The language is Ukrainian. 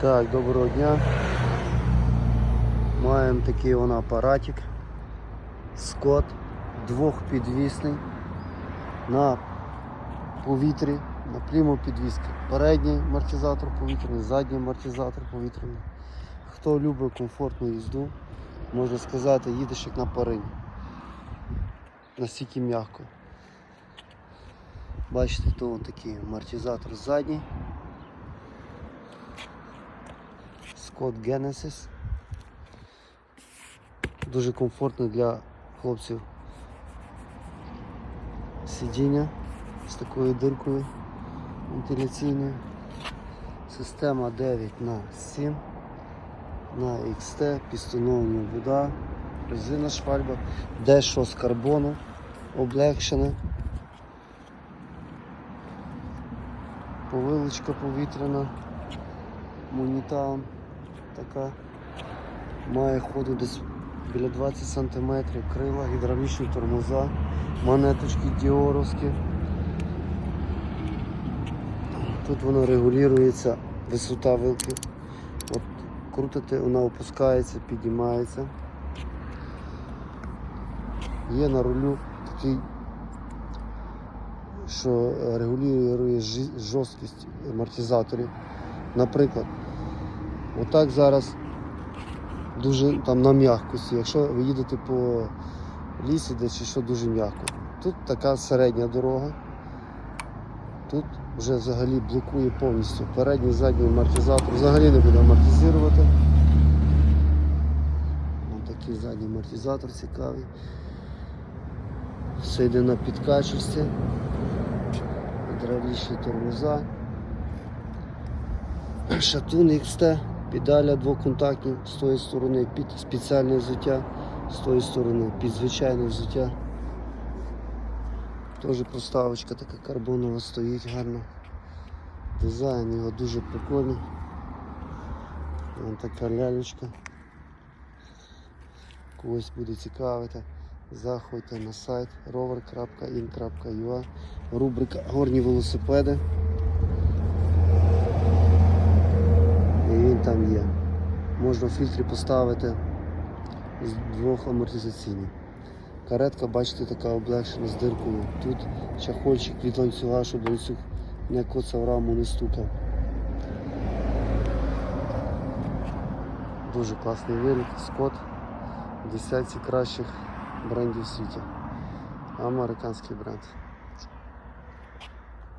Так, доброго дня. Маємо такий вон апаратик. Скот двохпідвісний на повітрі, на пліму підвіски. Передній амортизатор повітряний, задній амортизатор повітряний. Хто любить комфортну їзду, можна сказати, їдеш як на парині. Настільки м'яко. Бачите, то вон такий амортизатор задній. Scott Genesis. Дуже комфортно для хлопців сидіння з такою диркою вентиляційною. Система 9 на 7 на XT, пістоновані вода, резина швальба, дещо з карбону облегшене. Повилочка повітряна, монітаун така. Має ходу десь біля 20 см, крила, гідравлічні тормоза, монеточки діоровські. Тут воно регулюється, висота вилки. От крутите, вона опускається, підіймається. Є на рулю такий, що регулює жорсткість амортизаторів. Наприклад, отак зараз дуже там на м'якості. Якщо ви їдете по лісі, де чи що дуже м'яко. Тут така середня дорога. Тут вже взагалі блокує повністю. Передній, задній амортизатор взагалі не буде амортизувати. Ось такий задній амортизатор цікавий. Все йде на підкачості. Гідравлічні тормоза. Шатун XT, педаля двоконтактні з тої сторони під спеціальне взуття, з тої сторони під звичайне взуття. Теж проставочка така карбонова стоїть гарно. Дизайн його дуже прикольний. Вон така лялечка. Когось буде цікавити. Заходьте на сайт rover.in.ua Рубрика Горні велосипеди. Там є. Можна в фільтрі поставити з двох амортизаційних. Каретка, бачите, така облегшена з диркою. Тут чахольчик від ланцюга, щоб ланцюг не коцав раму, не стукав. Дуже класний виліт, скот. Десятці кращих брендів світі. Американський бренд.